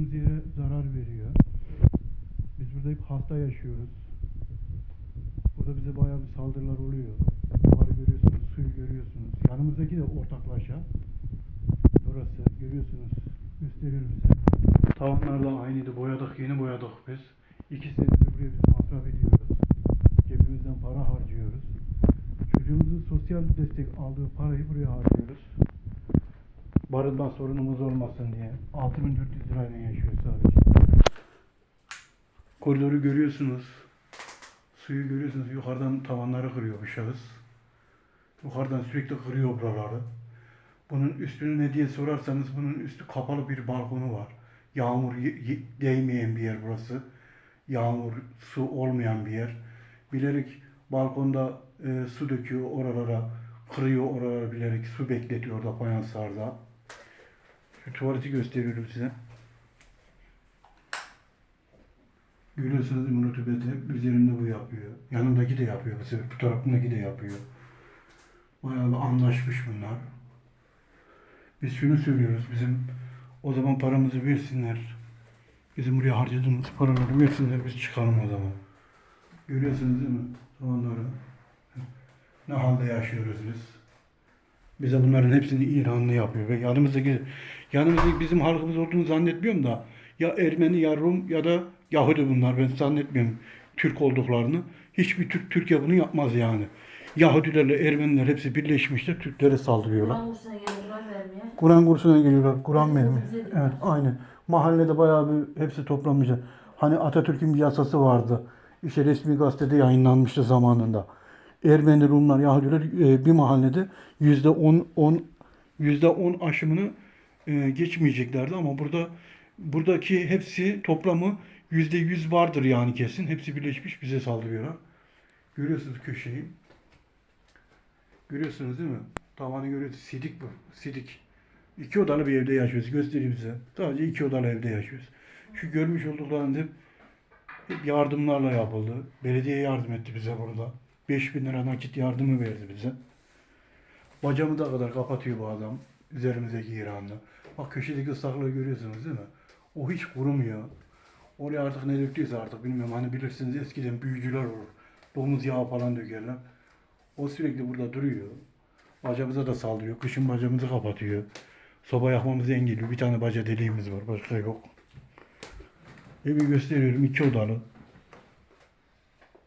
olduğumuz yere zarar veriyor. Biz burada hep hasta yaşıyoruz. Burada bize bayağı bir saldırılar oluyor. Duvarı görüyorsunuz, suyu görüyorsunuz. Yanımızdaki de ortaklaşa. Burası görüyorsunuz. Gösteriyorum size. Tavanlar da aynıydı. Boyadık, yeni boyadık biz. İki senedir buraya biz masraf ediyoruz. Cebimizden para harcıyoruz. Çocuğumuzun sosyal destek aldığı parayı buraya harcıyoruz. Barınma sorunumuz olmasın diye. 6400 lirayla yaşıyor sadece. Koridoru görüyorsunuz. Suyu görüyorsunuz. Yukarıdan tavanları kırıyor bu şahıs. Yukarıdan sürekli kırıyor buraları. Bunun üstünü ne diye sorarsanız bunun üstü kapalı bir balkonu var. Yağmur ye- ye- değmeyen bir yer burası. Yağmur, su olmayan bir yer. Bilerek balkonda e, su döküyor oralara, kırıyor oralara bilerek su bekletiyor orada fayanslarda. Şu tuvaleti gösteriyorum size. Görüyorsunuz mi rutubeti? Üzerimde bu yapıyor. Yanımdaki de yapıyor. Bu sefer bu tarafındaki de yapıyor. Bayağı anlaşmış bunlar. Biz şunu söylüyoruz. Bizim o zaman paramızı versinler. Bizim buraya harcadığımız paraları versinler. Biz çıkalım o zaman. Görüyorsunuz değil mi? Onları. Ne halde yaşıyoruz biz. Bize bunların hepsini İranlı yapıyor ve yanımızdaki yanımızdaki bizim halkımız olduğunu zannetmiyorum da ya Ermeni ya Rum ya da Yahudi bunlar ben zannetmiyorum Türk olduklarını. Hiçbir Türk Türkiye bunu yapmaz yani. Yahudilerle Ermeniler hepsi birleşmişler Türklere saldırıyorlar. Kur'an kursuna gelirler vermeye. Kur'an kursuna geliyorlar. Kur'an de. Evet, aynen. Mahallede bayağı bir hepsi toplanmışlar. Hani Atatürk'ün bir yasası vardı. İşte resmi gazetede yayınlanmıştı zamanında. Ermeni, Rumlar, Yahudiler e, bir mahallede yüzde on, on, yüzde on aşımını e, geçmeyeceklerdi ama burada buradaki hepsi toplamı yüzde yüz vardır yani kesin. Hepsi birleşmiş bize saldırıyorlar. Görüyorsunuz köşeyi. Görüyorsunuz değil mi? Tavanı görüyorsunuz. Sidik bu. Sidik. İki odalı bir evde yaşıyoruz. Göstereyim size. Sadece iki odalı evde yaşıyoruz. Şu görmüş olduklarınız hep, yardımlarla yapıldı. Belediye yardım etti bize burada. 5000 lira nakit yardımı verdi bize. Bacamı da kadar kapatıyor bu adam. Üzerimizdeki İran'da. Bak köşedeki ıslaklığı görüyorsunuz değil mi? O hiç kurumuyor. Oraya artık ne döktüyse artık bilmiyorum. Hani bilirsiniz eskiden büyücüler olur. Domuz yağı falan dökerler. O sürekli burada duruyor. Bacamıza da saldırıyor. Kışın bacamızı kapatıyor. Soba yakmamızı engelliyor. Bir tane baca deliğimiz var. Başka yok. Evi gösteriyorum. iki odalı.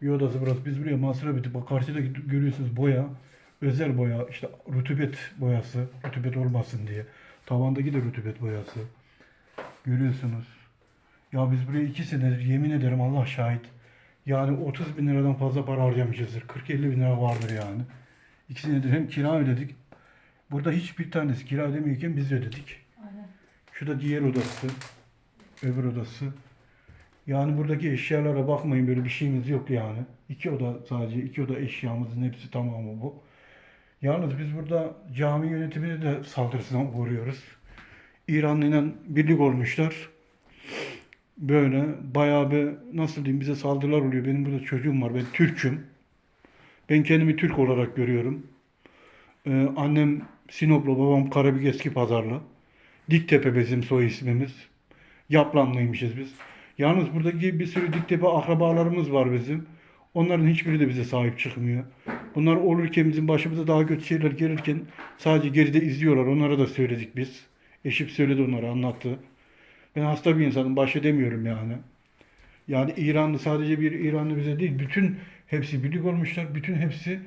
Bir odası burası. Biz buraya masraf ettik. Bak karşıda görüyorsunuz boya. Özel boya. işte rutubet boyası. Rutubet olmasın diye. Tavandaki de rutubet boyası. Görüyorsunuz. Ya biz buraya iki senedir yemin ederim Allah şahit. Yani 30 bin liradan fazla para harcamışızdır. 40-50 bin lira vardır yani. İki senedir hem kira ödedik. Burada hiçbir tanesi kira ödemiyorken biz ödedik. Aynen. Şu da diğer odası. Öbür odası. Yani buradaki eşyalara bakmayın böyle bir şeyimiz yok yani. İki oda sadece iki oda eşyamızın hepsi tamamı bu. Yalnız biz burada cami yönetimine de saldırısına uğruyoruz. İranlı'yla birlik olmuşlar. Böyle bayağı bir nasıl diyeyim bize saldırılar oluyor. Benim burada çocuğum var. Ben Türk'üm. Ben kendimi Türk olarak görüyorum. Ee, annem Sinoplu, babam Karabük Eski Pazarlı. Diktepe bizim soy ismimiz. Yaplanlıymışız biz. Yalnız buradaki bir sürü Diktepe akrabalarımız var bizim. Onların hiçbiri de bize sahip çıkmıyor. Bunlar olurken bizim başımıza daha kötü şeyler gelirken sadece geride izliyorlar. Onlara da söyledik biz. Eşim söyledi onlara anlattı. Ben hasta bir insanım. Baş edemiyorum yani. Yani İranlı sadece bir İranlı bize değil. Bütün hepsi birlik olmuşlar. Bütün hepsi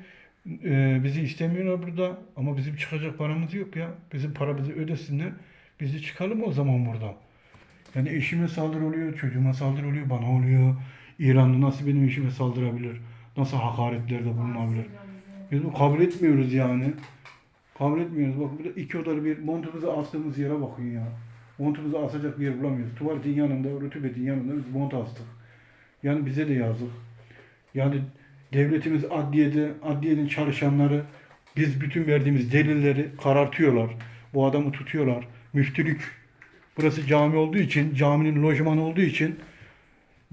e, bizi istemiyorlar burada. Ama bizim çıkacak paramız yok ya. Bizim para bizi ödesinler. Biz de çıkalım o zaman buradan. Yani eşime saldırı oluyor, çocuğuma saldırı oluyor, bana oluyor. İranlı nasıl benim eşime saldırabilir? Nasıl hakaretlerde bulunabilir? Biz bunu kabul etmiyoruz yani. Kabul etmiyoruz. Bak burada iki odalı bir montunuzu astığımız yere bakın ya. Montunuzu asacak bir yer bulamıyoruz. Tuvaletin yanında, rutubetin yanında biz mont astık. Yani bize de yazık. Yani devletimiz adliyede, adliyenin çalışanları biz bütün verdiğimiz delilleri karartıyorlar. Bu adamı tutuyorlar. Müftülük. Burası cami olduğu için, caminin lojmanı olduğu için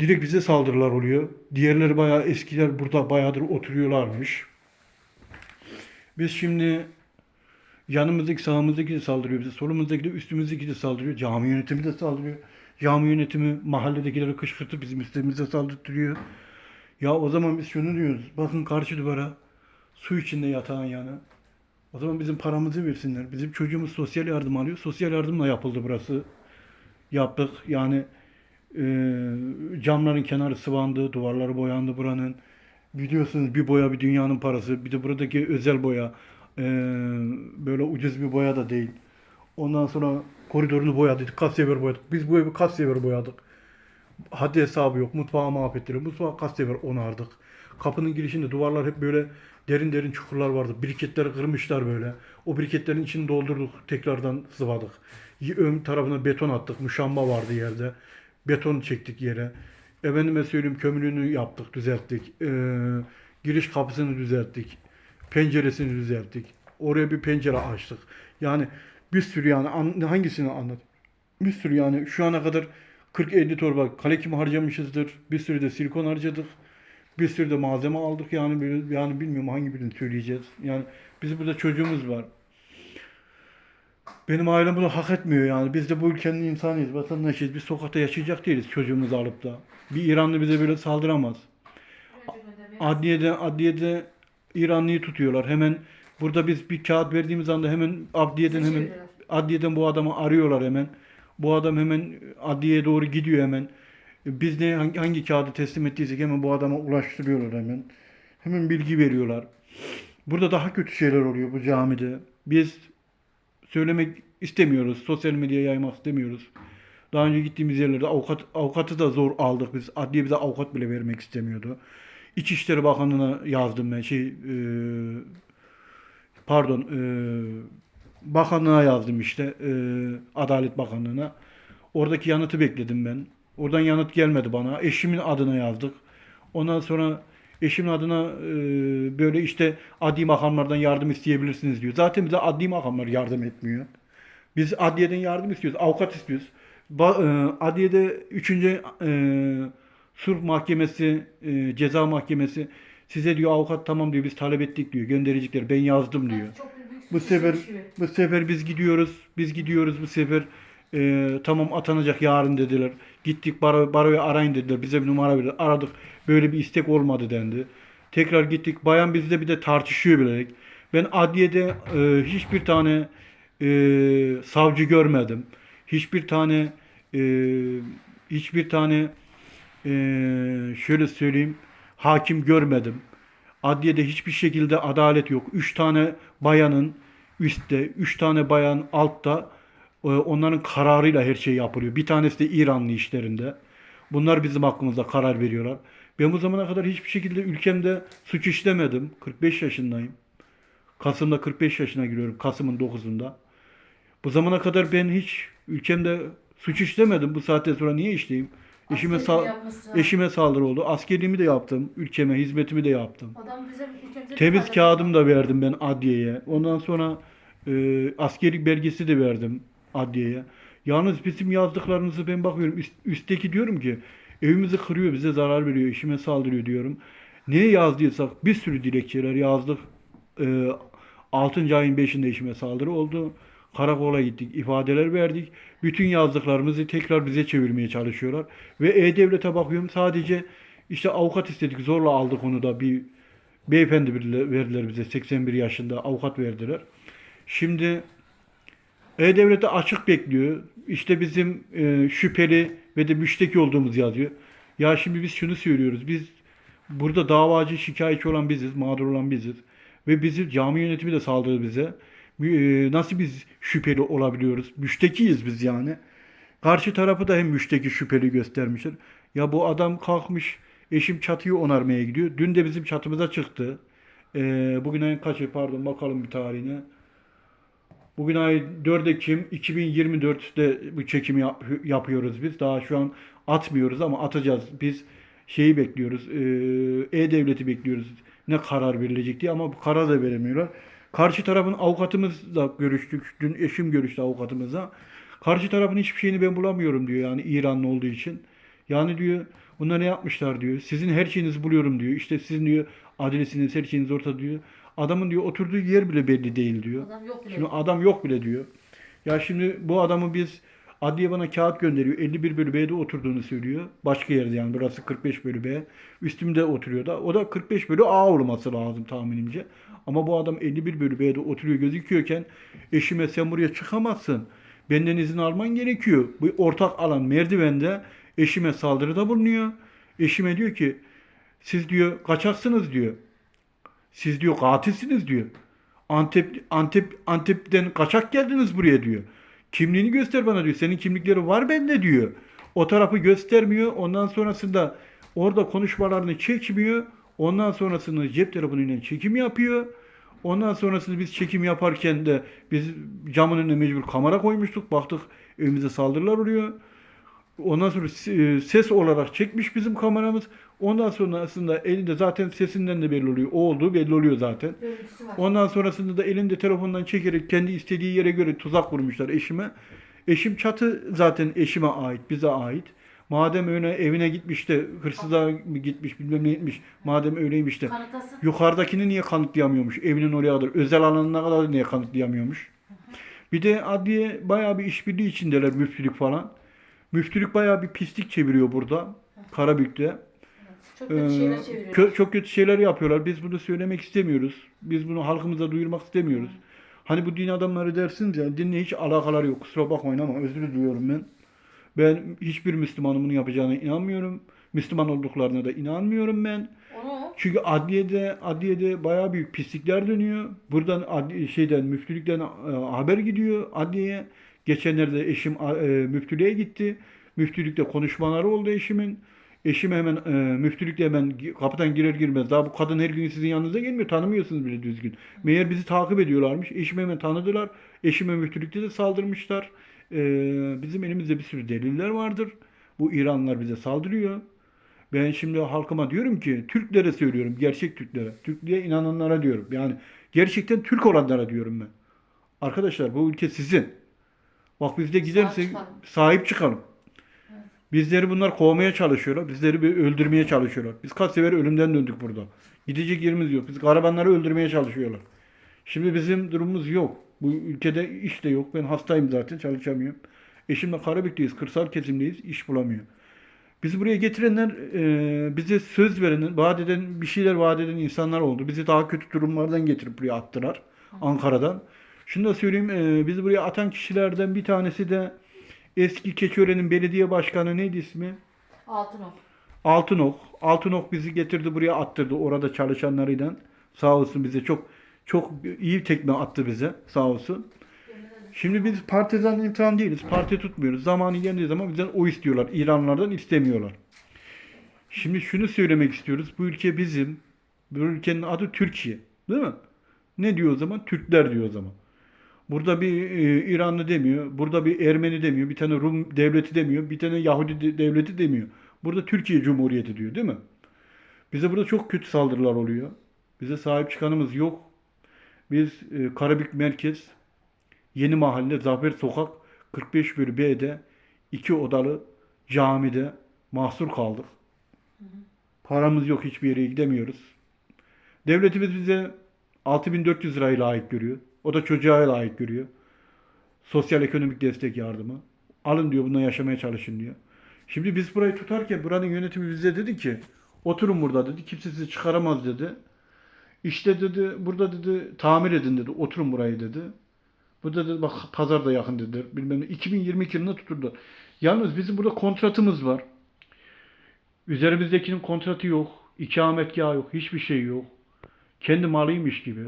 direkt bize saldırılar oluyor. Diğerleri bayağı eskiler burada bayağıdır oturuyorlarmış. Biz şimdi yanımızdaki sağımızdaki de saldırıyor bize. Solumuzdaki de üstümüzdeki de saldırıyor. Cami yönetimi de saldırıyor. Cami yönetimi mahalledekileri kışkırtıp bizim üstümüze saldırtıyor. Ya o zaman biz şunu diyoruz. Bakın karşı duvara su içinde yatağın yanı. O zaman bizim paramızı versinler. Bizim çocuğumuz sosyal yardım alıyor. Sosyal yardımla yapıldı burası. Yaptık. Yani e, camların kenarı sıvandı, duvarları boyandı buranın. Biliyorsunuz bir boya bir dünyanın parası. Bir de buradaki özel boya. e, böyle ucuz bir boya da değil. Ondan sonra koridorunu boyadık. Kaç sefer boyadık. Biz bu evi kaç sefer boyadık. Haddi hesabı yok. Mutfağı mahvettiler. Mutfağı kaç sefer onardık. Kapının girişinde duvarlar hep böyle derin derin çukurlar vardı. Briketleri kırmışlar böyle. O briketlerin içini doldurduk. Tekrardan sıvadık. Ön tarafına beton attık. Muşamba vardı yerde. Beton çektik yere. Efendime söyleyeyim kömürünü yaptık, düzelttik. Ee, giriş kapısını düzelttik. Penceresini düzelttik. Oraya bir pencere açtık. Yani bir sürü yani an- hangisini anlat? Bir sürü yani şu ana kadar 40-50 torba kale kimi harcamışızdır. Bir sürü de silikon harcadık. Bir sürü de malzeme aldık yani yani bilmiyorum hangi birini söyleyeceğiz. Yani bizim burada çocuğumuz var. Benim ailem bunu hak etmiyor yani. Biz de bu ülkenin insanıyız, vatandaşıyız. Biz sokakta yaşayacak değiliz çocuğumuzu alıp da. Bir İranlı bize böyle saldıramaz. Adliyede, adliyede İranlıyı tutuyorlar. Hemen burada biz bir kağıt verdiğimiz anda hemen adliyeden hemen adliyeden bu adamı arıyorlar hemen. Bu adam hemen adliyeye doğru gidiyor hemen. Biz ne hangi, hangi kağıdı teslim ettiysek hemen bu adama ulaştırıyorlar hemen. Hemen bilgi veriyorlar. Burada daha kötü şeyler oluyor bu camide. Biz söylemek istemiyoruz. Sosyal medyaya yaymak istemiyoruz. Daha önce gittiğimiz yerlerde avukat avukatı da zor aldık biz. Adliye bize avukat bile vermek istemiyordu. İçişleri Bakanlığı'na yazdım ben. Şey, e, pardon, e, bakanlığa yazdım işte. e, Adalet Bakanlığı'na. Oradaki yanıtı bekledim ben. Oradan yanıt gelmedi bana. Eşimin adına yazdık. Ondan sonra eşimin adına e, böyle işte adli makamlardan yardım isteyebilirsiniz diyor. Zaten bize adli makamlar yardım etmiyor. Biz adliyeden yardım istiyoruz. Avukat istiyoruz. E, adliyede 3. E, sulh mahkemesi, e, ceza mahkemesi size diyor avukat tamam diyor biz talep ettik diyor. Gönderecekler. Ben yazdım diyor. Bu sefer bu sefer biz gidiyoruz. Biz gidiyoruz bu sefer. Ee, tamam atanacak yarın dediler. Gittik baro, baroyu arayın dediler. Bize bir numara verdiler. Aradık. Böyle bir istek olmadı dendi. Tekrar gittik. Bayan bizde bir de tartışıyor bilerek. Ben adliyede e, hiçbir tane e, savcı görmedim. Hiçbir tane e, hiçbir tane e, şöyle söyleyeyim hakim görmedim. Adliyede hiçbir şekilde adalet yok. Üç tane bayanın üstte, üç tane bayan altta e, onların kararıyla her şey yapılıyor. Bir tanesi de İranlı işlerinde. Bunlar bizim hakkımızda karar veriyorlar. Ben bu zamana kadar hiçbir şekilde ülkemde suç işlemedim. 45 yaşındayım. Kasım'da 45 yaşına giriyorum. Kasım'ın 9'unda. Bu zamana kadar ben hiç ülkemde suç işlemedim. Bu saatten sonra niye işleyeyim? Eşime, sa- yapmışsın. eşime saldırı oldu. Askerliğimi de yaptım. Ülkeme hizmetimi de yaptım. Adam bize ülkemize Temiz bir kağıdımı da verdim ben adliyeye. Ondan sonra e, askerlik belgesi de verdim adliyeye. Yalnız bizim yazdıklarınızı ben bakıyorum. Üst- üstteki diyorum ki evimizi kırıyor, bize zarar veriyor, işime saldırıyor diyorum. Neye yazdıysak bir sürü dilekçeler yazdık. E, 6. ayın 5'inde işime saldırı oldu. Karakola gittik, ifadeler verdik. Bütün yazdıklarımızı tekrar bize çevirmeye çalışıyorlar. Ve E-Devlet'e bakıyorum sadece işte avukat istedik, zorla aldık onu da bir beyefendi verdiler bize 81 yaşında avukat verdiler. Şimdi E-Devlet'te açık bekliyor. İşte bizim e, şüpheli ve de müşteki olduğumuz yazıyor. Ya şimdi biz şunu söylüyoruz. Biz burada davacı şikayetçi olan biziz, mağdur olan biziz. Ve bizi cami yönetimi de saldırdı bize. E, nasıl biz şüpheli olabiliyoruz? Müştekiyiz biz yani. Karşı tarafı da hem müşteki şüpheli göstermişler. Ya bu adam kalkmış eşim çatıyı onarmaya gidiyor. Dün de bizim çatımıza çıktı. Ee, bugün ayın kaçı pardon bakalım bir tarihine. Bugün ay 4 Ekim 2024'te bu çekimi yap- yapıyoruz biz. Daha şu an atmıyoruz ama atacağız. Biz şeyi bekliyoruz. ee, E-Devleti bekliyoruz. Ne karar verilecek diye ama bu karar da veremiyorlar. Karşı tarafın avukatımızla görüştük. Dün eşim görüştü avukatımızla. Karşı tarafın hiçbir şeyini ben bulamıyorum diyor yani İranlı olduğu için. Yani diyor bunlar ne yapmışlar diyor. Sizin her şeyinizi buluyorum diyor. İşte sizin diyor adresiniz her şeyiniz ortada diyor. Adamın diyor oturduğu yer bile belli değil diyor. Adam yok bile. Şimdi adam yok bile diyor. Ya şimdi bu adamı biz Adliye bana kağıt gönderiyor. 51 bölü B'de oturduğunu söylüyor. Başka yerde yani burası 45 bölü B. Üstümde oturuyor da. O da 45 bölü A olması lazım tahminimce. Ama bu adam 51 bölü B'de oturuyor gözüküyorken eşime sen buraya çıkamazsın. Benden izin alman gerekiyor. Bu ortak alan merdivende eşime saldırıda bulunuyor. Eşime diyor ki siz diyor kaçaksınız diyor. Siz diyor katilsiniz diyor. Antep Antep Antep'ten kaçak geldiniz buraya diyor. Kimliğini göster bana diyor. Senin kimlikleri var bende diyor. O tarafı göstermiyor. Ondan sonrasında orada konuşmalarını çekmiyor. Ondan sonrasında cep telefonuyla çekim yapıyor. Ondan sonrasında biz çekim yaparken de biz camın önüne mecbur kamera koymuştuk. Baktık evimize saldırılar oluyor. Ondan sonra e, ses olarak çekmiş bizim kameramız. Ondan sonrasında elinde zaten sesinden de belli oluyor. O olduğu belli oluyor zaten. Ondan sonrasında da elinde telefondan çekerek kendi istediği yere göre tuzak kurmuşlar eşime. Eşim çatı zaten eşime ait, bize ait. Madem öyle evine gitmiş de hırsıza mı gitmiş bilmem ne gitmiş. Madem öyleymiş de Kanıtlasın. yukarıdakini niye kanıtlayamıyormuş? Evinin oraya kadar, özel alanına kadar niye kanıtlayamıyormuş? Bir de adliye bayağı bir işbirliği içindeler müftülük falan. Müftülük bayağı bir pislik çeviriyor burada. Karabük'te. Çok kötü şeyler Ee, kö- çok kötü şeyler yapıyorlar. Biz bunu söylemek istemiyoruz. Biz bunu halkımıza duyurmak istemiyoruz. Hani bu din adamları dersiniz ya dinle hiç alakaları yok. Kusura bakmayın ama özür diliyorum ben. Ben hiçbir Müslümanın bunu yapacağına inanmıyorum. Müslüman olduklarına da inanmıyorum ben. Onu Çünkü adliyede adliyede bayağı büyük pislikler dönüyor. Buradan adli, şeyden müftülükten e, haber gidiyor adliyeye. Geçenlerde eşim e, müftülüğe gitti. Müftülükte konuşmaları oldu eşimin. Eşim hemen e, müftülükte hemen kapıdan girer girmez. Daha bu kadın her gün sizin yanınıza gelmiyor. Tanımıyorsunuz bile düzgün. Meğer bizi takip ediyorlarmış. Eşimi hemen tanıdılar. Eşime müftülükte de saldırmışlar. E, bizim elimizde bir sürü deliller vardır. Bu İranlılar bize saldırıyor. Ben şimdi halkıma diyorum ki Türklere söylüyorum. Gerçek Türklere. Türklüğe inananlara diyorum. Yani gerçekten Türk olanlara diyorum ben. Arkadaşlar bu ülke sizin. Bak biz de gidersek sahip çıkalım. Bizleri bunlar kovmaya çalışıyorlar. Bizleri bir öldürmeye çalışıyorlar. Biz kaç sefer ölümden döndük burada. Gidecek yerimiz yok. Biz garibanları öldürmeye çalışıyorlar. Şimdi bizim durumumuz yok. Bu ülkede iş de yok. Ben hastayım zaten çalışamıyorum. Eşimle Karabük'teyiz. Kırsal kesimdeyiz. iş bulamıyor. Bizi buraya getirenler e, bize söz veren, vaat eden bir şeyler vaat eden insanlar oldu. Bizi daha kötü durumlardan getirip buraya attılar. Ankara'dan. Şunu da söyleyeyim. e, bizi buraya atan kişilerden bir tanesi de eski Keçiören'in belediye başkanı neydi ismi? Altınok. Altınok. Altınok bizi getirdi buraya attırdı orada çalışanlarıyla. Sağ olsun bize çok çok iyi tekme attı bize. Sağ olsun. Şimdi biz partizan imtihan değiliz. Parti tutmuyoruz. Zamanı geldiği zaman bizden o istiyorlar. İranlardan istemiyorlar. Şimdi şunu söylemek istiyoruz. Bu ülke bizim. Bu ülkenin adı Türkiye. Değil mi? Ne diyor o zaman? Türkler diyor o zaman. Burada bir e, İranlı demiyor. Burada bir Ermeni demiyor. Bir tane Rum devleti demiyor. Bir tane Yahudi de- devleti demiyor. Burada Türkiye Cumhuriyeti diyor değil mi? Bize burada çok kötü saldırılar oluyor. Bize sahip çıkanımız yok. Biz e, Karabük Merkez, Yeni Mahalle, Zafer Sokak 45 bölü B'de iki odalı camide mahsur kaldık. Paramız yok hiçbir yere gidemiyoruz. Devletimiz bize 6400 lirayı layık görüyor. O da çocuğa layık görüyor. Sosyal ekonomik destek yardımı. Alın diyor bununla yaşamaya çalışın diyor. Şimdi biz burayı tutarken buranın yönetimi bize dedi ki oturun burada dedi. Kimse sizi çıkaramaz dedi. İşte dedi burada dedi tamir edin dedi. Oturun burayı dedi. Bu da dedi bak pazar da yakın dedi. Bilmem ne. 2022 yılında tuturdu. Yalnız bizim burada kontratımız var. Üzerimizdekinin kontratı yok. İkametgahı yok. Hiçbir şey yok. Kendi malıymış gibi.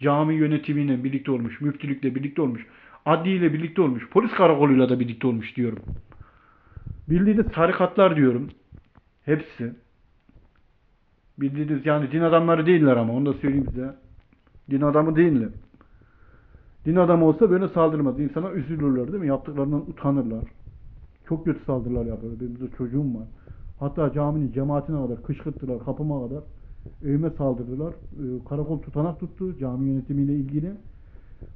Cami yönetimiyle birlikte olmuş. Müftülükle birlikte olmuş. Adliyle birlikte olmuş. Polis karakoluyla da birlikte olmuş diyorum. Bildiğiniz tarikatlar diyorum. Hepsi. Bildiğiniz yani din adamları değiller ama onu da söyleyeyim size. Din adamı değiller. Din adamı olsa böyle saldırmaz. İnsana üzülürler değil mi? Yaptıklarından utanırlar. Çok kötü saldırılar yapıyorlar. Benim de çocuğum var. Hatta caminin cemaatine kadar kışkırttılar kapıma kadar. Evime saldırdılar. Ee, Karakol tutanak tuttu cami yönetimiyle ilgili.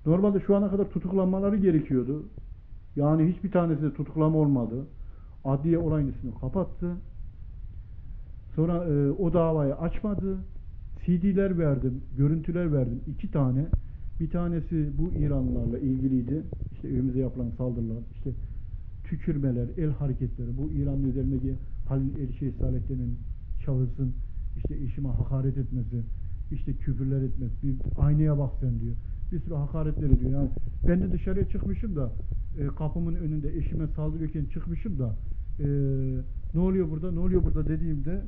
Normalde şu ana kadar tutuklanmaları gerekiyordu. Yani hiçbir tanesinde tutuklama olmadı. Adliye olayın üstünü kapattı. Sonra e, o davayı açmadı. CD'ler verdim, görüntüler verdim. iki tane. Bir tanesi bu İranlılarla ilgiliydi. İşte evimize yapılan saldırılar. İşte tükürmeler, el hareketleri, bu İran'ın üzerindeki Halil Elşeh Salettin'in şahısın işte eşime hakaret etmesi, işte küfürler etmesi, bir aynaya bak sen diyor. Bir sürü hakaretler ediyor. Yani ben de dışarıya çıkmışım da e, kapımın önünde eşime saldırıyorken çıkmışım da e, ne oluyor burada, ne oluyor burada dediğimde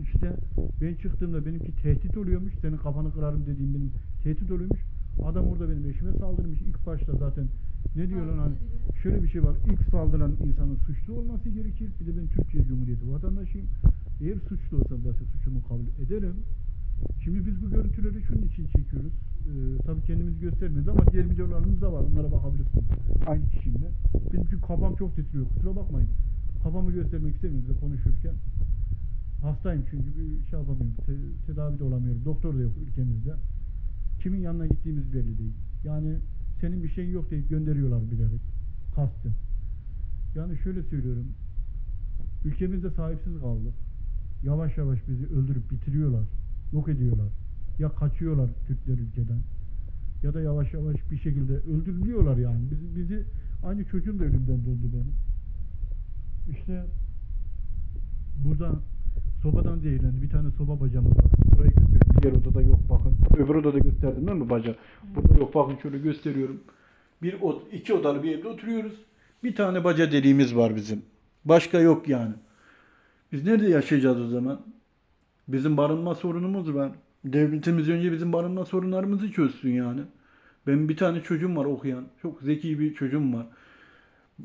işte ben çıktığımda benimki tehdit oluyormuş. Senin kafanı kırarım dediğim benim tehdit oluyormuş. Adam orada benim eşime saldırmış. İlk başta zaten ne diyor lan hani şöyle bir şey var. İlk saldıran insanın suçlu olması gerekir. Bir de ben Türkiye Cumhuriyeti vatandaşıyım. Eğer suçlu olsam zaten suçumu kabul ederim. Şimdi biz bu görüntüleri şunun için çekiyoruz. Ee, tabii kendimiz göstermiyoruz ama diğer videolarımız da var. Onlara bakabilirsiniz. Aynı kişimle. Benim çünkü kafam çok titriyor. Kusura bakmayın. Kafamı göstermek istemiyorum konuşurken. Hastayım çünkü bir şey yapamıyorum. Te- tedavi de olamıyorum. Doktor da yok ülkemizde. Kimin yanına gittiğimiz belli değil. Yani senin bir şeyin yok deyip gönderiyorlar bilerek. Kastım. Yani şöyle söylüyorum. Ülkemizde sahipsiz kaldık. Yavaş yavaş bizi öldürüp bitiriyorlar. Yok ediyorlar. Ya kaçıyorlar Türkler ülkeden. Ya da yavaş yavaş bir şekilde öldürülüyorlar yani. Bizi, bizi aynı çocuğum da ölümden döndü benim. İşte burada sobadan zehirlendi. Bir tane soba bacamız var. Burayı gösteriyorum. Diğer odada yok bakın. Öbür odada gösterdim değil mi baca? Burada yok bakın şöyle gösteriyorum. Bir od iki odalı bir evde oturuyoruz. Bir tane baca deliğimiz var bizim. Başka yok yani. Biz nerede yaşayacağız o zaman? Bizim barınma sorunumuz var. Devletimiz önce bizim barınma sorunlarımızı çözsün yani. Benim bir tane çocuğum var okuyan. Çok zeki bir çocuğum var.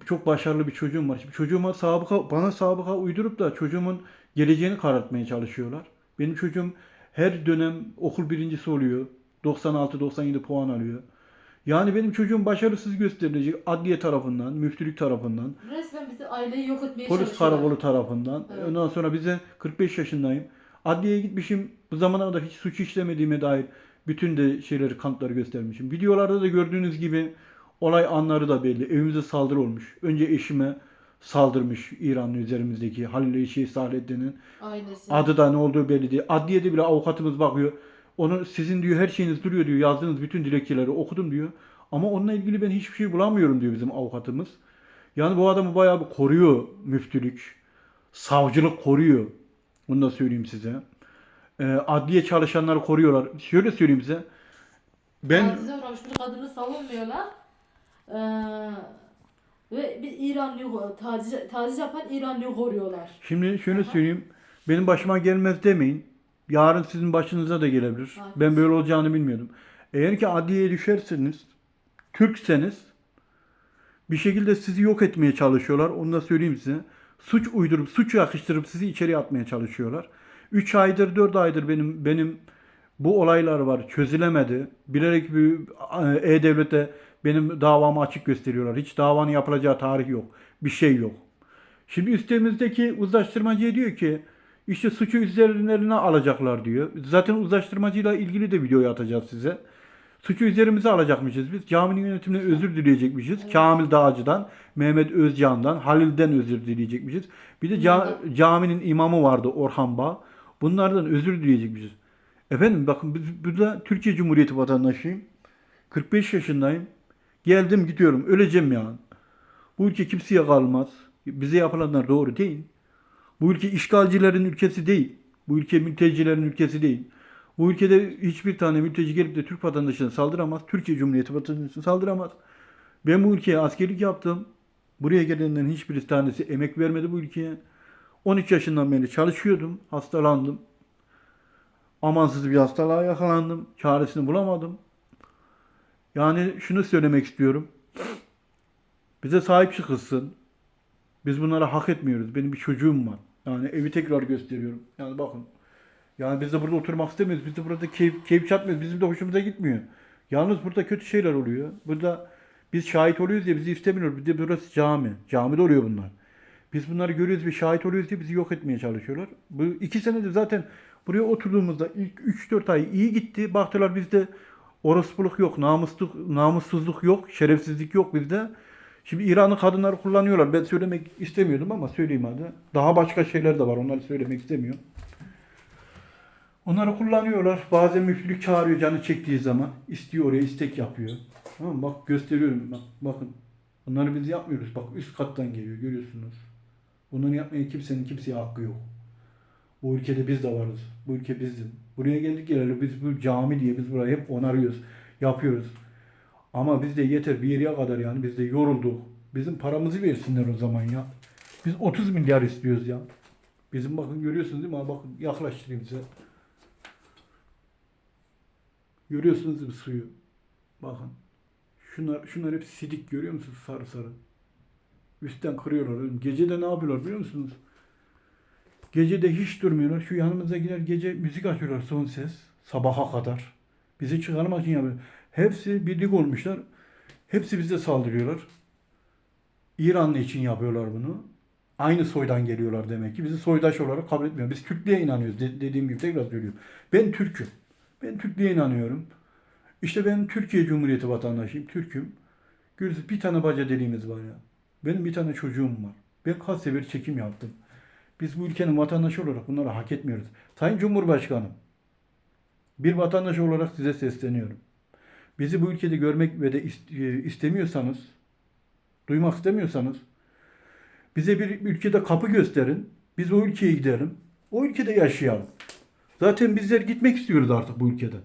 Çok başarılı bir çocuğum var. Şimdi çocuğuma sabıka, bana sabıka uydurup da çocuğumun geleceğini karartmaya çalışıyorlar. Benim çocuğum her dönem okul birincisi oluyor. 96-97 puan alıyor. Yani benim çocuğum başarısız gösterilecek adliye tarafından, müftülük tarafından, Resmen bizi aileyi yok etmeye polis karakolu tarafından. Evet. Ondan sonra bize 45 yaşındayım. Adliyeye gitmişim. Bu zamana kadar hiç suç işlemediğime dair bütün de şeyleri, kanıtları göstermişim. Videolarda da gördüğünüz gibi olay anları da belli. Evimize saldırı olmuş. Önce eşime saldırmış İranlı üzerimizdeki Halil Eşi Saadettin'in. Ailesi. Adı da ne olduğu belli değil. Adliyede bile avukatımız bakıyor. Onu sizin diyor her şeyiniz duruyor diyor. Yazdığınız bütün dilekçeleri okudum diyor. Ama onunla ilgili ben hiçbir şey bulamıyorum diyor bizim avukatımız. Yani bu adamı bayağı bir koruyor müftülük. Savcılık koruyor. Bunu da söyleyeyim size. Ee, adliye çalışanları koruyorlar. Şöyle söyleyeyim size. Ben Tacize uğramış bir kadını savunmuyorlar. Ee, ve bir İranlıyı taciz, taciz yapan İranlıyı koruyorlar. Şimdi şöyle Aha. söyleyeyim. Benim başıma gelmez demeyin. Yarın sizin başınıza da gelebilir. Haklısın. Ben böyle olacağını bilmiyordum. Eğer ki adliyeye düşerseniz, Türkseniz bir şekilde sizi yok etmeye çalışıyorlar. Onu da söyleyeyim size. Suç uydurup, suç yakıştırıp sizi içeriye atmaya çalışıyorlar. 3 aydır, 4 aydır benim benim bu olaylar var. Çözülemedi. Bilerek bir e, E-Devlet'te benim davamı açık gösteriyorlar. Hiç davanın yapılacağı tarih yok. Bir şey yok. Şimdi üstümüzdeki uzlaştırmacıya diyor ki işte suçu üzerlerine alacaklar diyor. Zaten uzlaştırmacıyla ilgili de videoyu atacağız size. Suçu üzerimize alacakmışız biz. Caminin yönetimine özür dileyecekmişiz. Kamil Dağcı'dan, Mehmet Özcan'dan, Halil'den özür dileyecekmişiz. Bir de ca- caminin imamı vardı Orhan Bağ. Bunlardan özür dileyecekmişiz. Efendim bakın biz burada Türkiye Cumhuriyeti vatandaşıyım. 45 yaşındayım. Geldim gidiyorum. Öleceğim yani. Bu ülke kimseye kalmaz. Bize yapılanlar doğru değil. Bu ülke işgalcilerin ülkesi değil. Bu ülke mültecilerin ülkesi değil. Bu ülkede hiçbir tane mülteci gelip de Türk vatandaşına saldıramaz. Türkiye Cumhuriyeti vatandaşına saldıramaz. Ben bu ülkeye askerlik yaptım. Buraya gelenlerin hiçbir tanesi emek vermedi bu ülkeye. 13 yaşından beri çalışıyordum. Hastalandım. Amansız bir hastalığa yakalandım. Çaresini bulamadım. Yani şunu söylemek istiyorum. Bize sahip çıkılsın. Biz bunlara hak etmiyoruz. Benim bir çocuğum var. Yani evi tekrar gösteriyorum. Yani bakın. Yani biz de burada oturmak istemiyoruz. Biz de burada keyif, keyif çatmıyoruz. Bizim de hoşumuza gitmiyor. Yalnız burada kötü şeyler oluyor. Burada biz şahit oluyoruz diye bizi istemiyorlar. Bir de burası cami. Camide oluyor bunlar. Biz bunları görüyoruz ve şahit oluyoruz diye bizi yok etmeye çalışıyorlar. Bu iki senedir zaten buraya oturduğumuzda ilk 3-4 ay iyi gitti. Baktılar bizde orospuluk yok, namusluk, namussuzluk yok, şerefsizlik yok bizde. Şimdi İranlı kadınları kullanıyorlar. Ben söylemek istemiyordum ama söyleyeyim hadi. Daha başka şeyler de var. Onları söylemek istemiyorum. Onları kullanıyorlar. Bazen müftülük çağırıyor canı çektiği zaman. istiyor oraya istek yapıyor. Tamam? Bak gösteriyorum. Bak, bakın. Bunları biz yapmıyoruz. Bak üst kattan geliyor görüyorsunuz. Bunları yapmaya kimsenin kimseye hakkı yok. Bu ülkede biz de varız. Bu ülke bizim. Buraya geldik geleli biz bu cami diye biz burayı hep onarıyoruz. Yapıyoruz. Ama biz de yeter bir yere kadar yani biz de yorulduk. Bizim paramızı versinler o zaman ya. Biz 30 milyar istiyoruz ya. Bizim bakın görüyorsunuz değil mi? Bakın yaklaştırayım size. Görüyorsunuz değil suyu? Bakın. Şunlar, şunlar hep sidik görüyor musunuz? Sarı sarı. Üstten kırıyorlar. Gece de ne yapıyorlar biliyor musunuz? Gece de hiç durmuyorlar. Şu yanımızdakiler gece müzik açıyorlar son ses. Sabaha kadar. Bizi çıkarmak için yapıyor. Hepsi birlik olmuşlar. Hepsi bize saldırıyorlar. İranlı için yapıyorlar bunu. Aynı soydan geliyorlar demek ki. Bizi soydaş olarak kabul etmiyor. Biz Türklüğe inanıyoruz. De- dediğim gibi tekrar söylüyorum. Ben Türk'üm. Ben Türklüğe inanıyorum. İşte ben Türkiye Cumhuriyeti vatandaşıyım. Türk'üm. Görüyorsunuz bir tane baca deliğimiz var ya. Benim bir tane çocuğum var. Ben kaç sefer çekim yaptım. Biz bu ülkenin vatandaşı olarak bunları hak etmiyoruz. Sayın Cumhurbaşkanım, bir vatandaş olarak size sesleniyorum. Bizi bu ülkede görmek ve de e, istemiyorsanız, duymak istemiyorsanız, bize bir ülkede kapı gösterin. Biz o ülkeye gidelim. O ülkede yaşayalım. Zaten bizler gitmek istiyoruz artık bu ülkeden.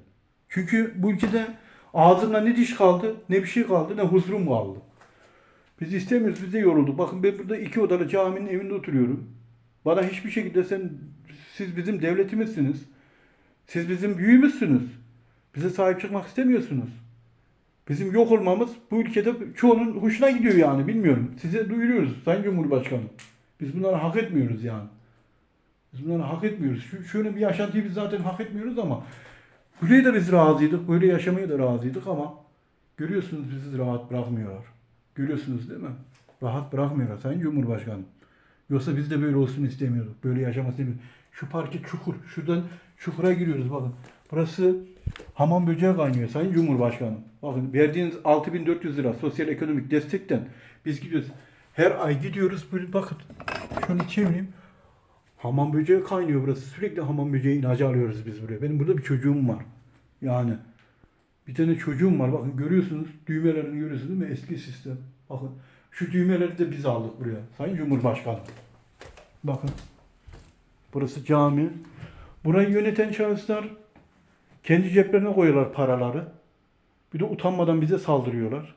Çünkü bu ülkede ağzımda ne diş kaldı, ne bir şey kaldı, ne huzurum kaldı. Biz istemiyoruz, biz de yorulduk. Bakın ben burada iki odalı caminin evinde oturuyorum. Bana hiçbir şekilde sen, siz bizim devletimizsiniz. Siz bizim büyüğümüzsünüz. Bize sahip çıkmak istemiyorsunuz. Bizim yok olmamız bu ülkede çoğunun hoşuna gidiyor yani bilmiyorum. Size duyuruyoruz Sayın Cumhurbaşkanım. Biz bunları hak etmiyoruz yani. Biz bunları hak etmiyoruz. Şu, şöyle bir yaşantıyı biz zaten hak etmiyoruz ama buraya da biz razıydık. Böyle yaşamaya da razıydık ama görüyorsunuz bizi rahat bırakmıyorlar. Görüyorsunuz değil mi? Rahat bırakmıyorlar Sayın Cumhurbaşkanım. Yoksa biz de böyle olsun istemiyorduk. Böyle yaşamasını istemiyorduk. Şu parke çukur. Şuradan çukura giriyoruz bakın. Burası hamam böceği kaynıyor Sayın Cumhurbaşkanım. Bakın verdiğiniz 6400 lira sosyal ekonomik destekten biz gidiyoruz. Her ay gidiyoruz. Böyle bakın. Şunu çevireyim. Hamam böceği kaynıyor burası. Sürekli hamam böceği ilacı alıyoruz biz buraya. Benim burada bir çocuğum var. Yani bir tane çocuğum var. Bakın görüyorsunuz. Düğmelerini görüyorsunuz değil mi? Eski sistem. Bakın. Şu düğmeleri de biz aldık buraya. Sayın Cumhurbaşkanım. Bakın. Burası cami. Burayı yöneten şahıslar kendi ceplerine koyuyorlar paraları. Bir de utanmadan bize saldırıyorlar.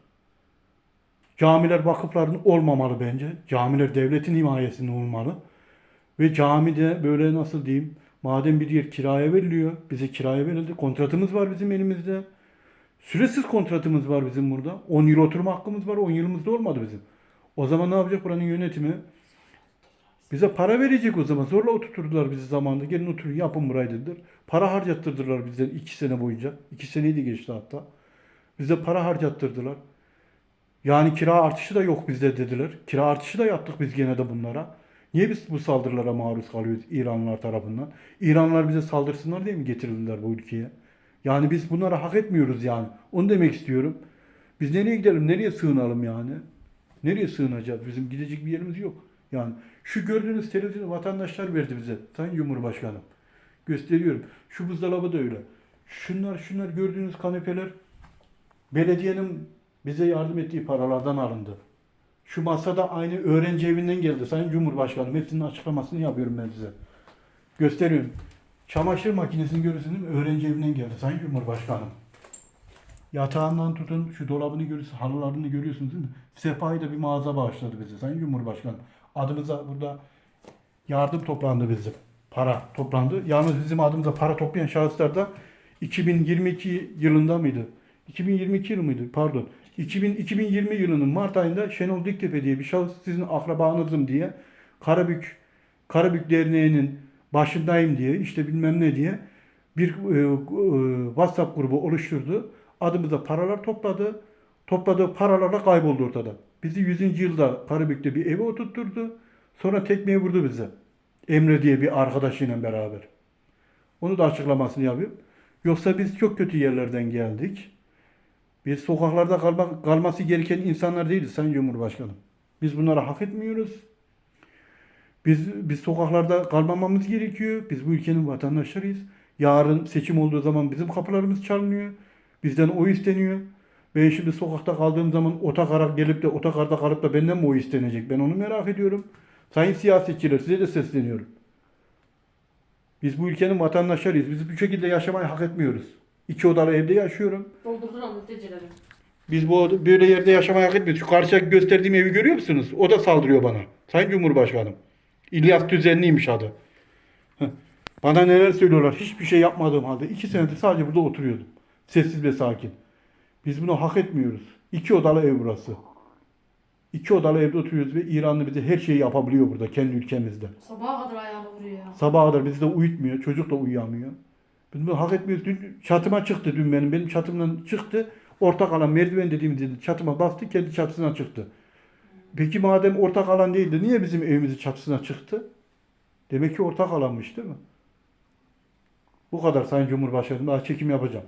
Camiler vakıfların olmamalı bence. Camiler devletin himayesinde olmalı. Ve camide böyle nasıl diyeyim madem bir yer kiraya veriliyor. Bize kiraya verildi. Kontratımız var bizim elimizde. Süresiz kontratımız var bizim burada. 10 yıl oturma hakkımız var. 10 yılımızda olmadı bizim. O zaman ne yapacak buranın yönetimi? Bize para verecek o zaman. Zorla oturturdular bizi zamanında. Gelin oturun yapın burayı dediler. Para harcattırdılar bizden iki sene boyunca. İki seneydi geçti hatta. Bize para harcattırdılar. Yani kira artışı da yok bizde dediler. Kira artışı da yaptık biz gene de bunlara. Niye biz bu saldırılara maruz kalıyoruz İranlılar tarafından? İranlılar bize saldırsınlar diye mi getirildiler bu ülkeye? Yani biz bunları hak etmiyoruz yani. Onu demek istiyorum. Biz nereye gidelim? Nereye sığınalım yani? Nereye sığınacağız? Bizim gidecek bir yerimiz yok. Yani şu gördüğünüz televizyonu vatandaşlar verdi bize. Sayın Cumhurbaşkanım. Gösteriyorum. Şu buzdolabı da öyle. Şunlar şunlar gördüğünüz kanepeler belediyenin bize yardım ettiği paralardan alındı. Şu masada aynı öğrenci evinden geldi. Sayın Cumhurbaşkanım hepsinin açıklamasını yapıyorum ben size. Gösteriyorum. Çamaşır makinesini mi? Öğrenci evinden geldi Sayın Cumhurbaşkanım. Yatağından tutun şu dolabını görüyorsunuz, halılarını görüyorsunuz değil mi? Sefa'yı da bir mağaza bağışladı bize Sayın Cumhurbaşkanım. Adımıza burada yardım toplandı bizim. Para toplandı. Yalnız bizim adımıza para toplayan şahıslar da 2022 yılında mıydı? 2022 yılı mıydı? Pardon. 2000, 2020 yılının Mart ayında Şenol Diktepe diye bir şahıs sizin akrabanızım diye Karabük Karabük Derneği'nin başındayım diye işte bilmem ne diye bir e, e, WhatsApp grubu oluşturdu. Adımıza paralar topladı. Topladığı paralarla kayboldu ortada. Bizi 100. yılda Karabük'te bir eve oturtturdu. Sonra tekmeyi vurdu bize. Emre diye bir arkadaşıyla beraber. Onu da açıklamasını yapayım. Yoksa biz çok kötü yerlerden geldik. Biz sokaklarda kalma, kalması gereken insanlar değiliz Sayın Cumhurbaşkanım. Biz bunları hak etmiyoruz. Biz, biz sokaklarda kalmamamız gerekiyor. Biz bu ülkenin vatandaşlarıyız. Yarın seçim olduğu zaman bizim kapılarımız çalınıyor. Bizden oy isteniyor. Ben şimdi sokakta kaldığım zaman otakara gelip de otakarda kalıp da benden mi o istenecek? Ben onu merak ediyorum. Sayın siyasetçiler size de sesleniyorum. Biz bu ülkenin vatandaşlarıyız. Biz bu şekilde yaşamayı hak etmiyoruz. İki odalı evde yaşıyorum. Doldurdular mültecileri. Biz bu böyle yerde yaşamayı hak etmiyoruz. Şu karşıya gösterdiğim evi görüyor musunuz? O da saldırıyor bana. Sayın Cumhurbaşkanım. İlyas Düzenliymiş adı. Bana neler söylüyorlar. Hiçbir şey yapmadığım halde. iki senedir sadece burada oturuyordum. Sessiz ve sakin. Biz bunu hak etmiyoruz. İki odalı ev burası. İki odalı evde oturuyoruz ve İranlı bize her şeyi yapabiliyor burada kendi ülkemizde. Sabaha kadar ayağını vuruyor ya. Sabaha kadar bizi de uyutmuyor. Çocuk da uyuyamıyor. Biz bunu hak etmiyoruz. Dün çatıma çıktı dün benim. Benim çatımdan çıktı. Ortak alan merdiven dediğimiz dedi. Çatıma bastı. Kendi çatısına çıktı. Peki madem ortak alan değildi niye bizim evimizin çatısına çıktı? Demek ki ortak alanmış değil mi? Bu kadar Sayın Cumhurbaşkanım. Daha çekim yapacağım.